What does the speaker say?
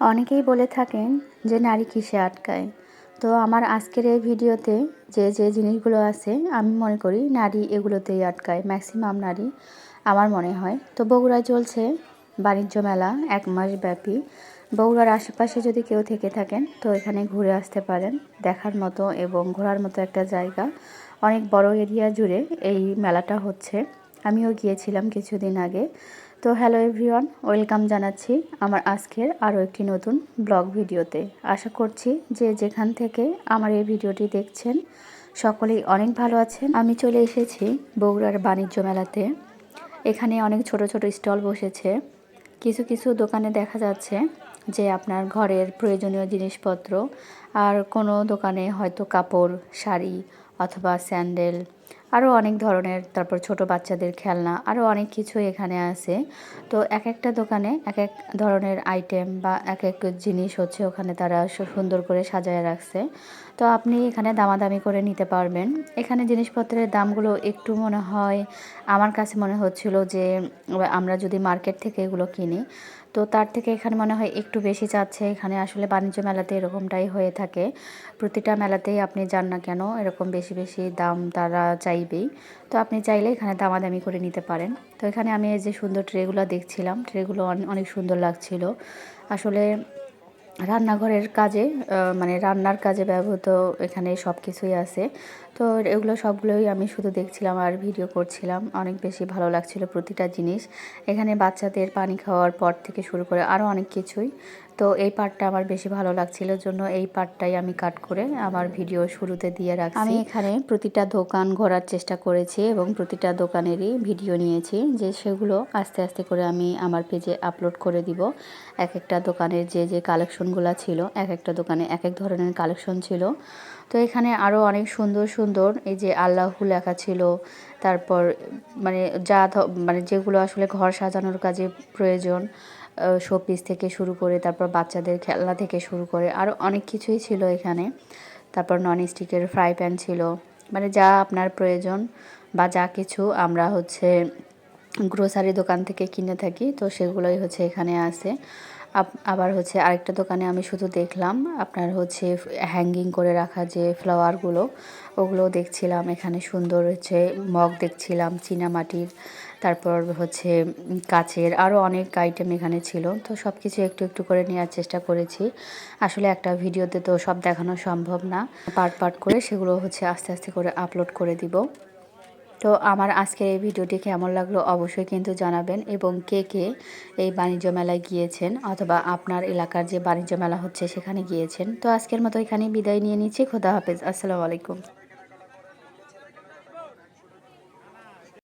অনেকেই বলে থাকেন যে নারী কিসে আটকায়। তো আমার আজকের এই ভিডিওতে যে যে জিনিসগুলো আছে, আমি মনে করি নারী এগুলোতেই আটকায় ম্যাক্সিমাম নারী আমার মনে হয়। তো বগুড়ায় চলছে বাণিজ্য মেলা, এক মাস ব্যাপী। বগুড়ার আশেপাশে যদি কেউ থেকে থাকেন, তো এখানে ঘুরে আসতে পারেন, দেখার মতো এবং ঘোরার মতো একটা জায়গা। অনেক বড় এরিয়া জুড়ে এই মেলাটা হচ্ছে। আমিও গিয়েছিলাম কিছুদিন আগে। তো হ্যালো এভরিওয়ান, ওয়েলকাম জানাচ্ছি আমার আজকের আরও একটি নতুন ব্লগ ভিডিওতে। আশা করছি যে যেখান থেকে আমার এই ভিডিওটি দেখছেন, সকলেই অনেক ভালো আছেন। আমি চলে এসেছি বগুড়ার বাণিজ্য মেলাতে। এখানে অনেক ছোট ছোট স্টল বসেছে। কিছু কিছু দোকানে দেখা যাচ্ছে যে আপনার ঘরের প্রয়োজনীয় জিনিসপত্র আর কোনো দোকানে হয়তো কাপড়, শাড়ি অথবা স্যান্ডেল আরও অনেক ধরনের, তারপর ছোট বাচ্চাদের খেলনা আরও অনেক কিছুই এখানে আছে। তো এক একটা দোকানে এক এক ধরনের আইটেম বা এক এক জিনিস হচ্ছে ওখানে তারা সুন্দর করে সাজায় রাখছে। তো আপনি এখানে দামাদামি করে নিতে পারবেন। এখানে জিনিসপত্রের দামগুলো একটু মনে হয়, আমার কাছে মনে হচ্ছিল যে, আমরা যদি মার্কেট থেকে এগুলো কিনি তো তার থেকে এখানে মনে হয় একটু বেশি চাচ্ছে এখানে আসলে বাণিজ্য মেলাতে এরকমটাই হয়ে থাকে। প্রতিটা মেলাতেই আপনি যান না কেন, এরকম বেশি বেশি দাম তারা চাইবেই। তো আপনি চাইলে এখানে দামাদামি করে নিতে পারেন। তো এখানে আমি এই যে সুন্দর ট্রেগুলো দেখছিলাম ট্রেগুলো অনেক সুন্দর লাগছিল। আসলে রান্নাঘরের কাজে মানে রান্নার কাজে ব্যবহৃত এখানে সব কিছুই আছে। তো এগুলো সবগুলোই আমি শুধু দেখছিলাম আর ভিডিও করছিলাম। অনেক বেশি ভালো লাগছিল প্রতিটা জিনিস। এখানে বাচ্চাদের পানি খাওয়ার পর থেকে শুরু করে আরও অনেক কিছুই। তো এই পার্টটা আমার বেশি ভালো লাগছিল, জন্য এই পার্টটাই আমি কাট করে আমার ভিডিও শুরুতে দিয়ে রাখছি। আমি এখানে প্রতিটা দোকান ঘোরার চেষ্টা করেছি এবং প্রতিটা দোকানেরই ভিডিও নিয়েছি, যে সেগুলো আস্তে আস্তে করে আমি আমার পেজে আপলোড করে দিব। এক একটা দোকানের যে যে কালেকশনগুলো ছিল, এক একটা দোকানে এক এক ধরনের কালেকশন ছিল। তো এখানে আরও অনেক সুন্দর সুন্দর এই যে আল্লাহু লেখা ছিল, তারপর মানে যা মানে যেগুলো আসলে ঘর সাজানোর কাজে প্রয়োজন শোপিস থেকে শুরু করে তারপর বাচ্চাদের খেলনা থেকে শুরু করে আরও অনেক কিছুই ছিল এখানে। তারপর নন স্টিকের ফ্রাই প্যান ছিল। মানে যা আপনার প্রয়োজন বা যা কিছু আমরা হচ্ছে গ্রোসারি দোকান থেকে কিনে থাকি, তো সেগুলোই হচ্ছে এখানে আছে। আবার হচ্ছে আরেকটা দোকানে আমি শুধু দেখলাম, আপনার হচ্ছে হ্যাঙ্গিং করে রাখা যে ফ্লাওয়ারগুলো ওগুলো দেখছিলাম। এখানে সুন্দর হচ্ছে মগ দেখছিলাম, চীনামাটির, তারপর হচ্ছে কাচের আরও অনেক আইটেম এখানে ছিল। তো সব কিছু একটু একটু করে নেওয়ার চেষ্টা করেছি। আসলে একটা ভিডিওতে তো সব দেখানো সম্ভব না। পার্ট পার্ট করে সেগুলো হচ্ছে আস্তে আস্তে করে আপলোড করে দিব। তো আমার আজকের এই ভিডিওটি কেমন লাগল অবশ্যই কিন্তু জানাবেন এবং কে কে এই বাণিজ্য মেলায় গিয়েছেন অথবা আপনার এলাকার যে বাণিজ্য মেলা হচ্ছে সেখানে গিয়েছেন। তো আজকের মতো এখানে বিদায় নিয়ে নিচ্ছি। খোদা হাফেজ। আসসালামু আলাইকুম।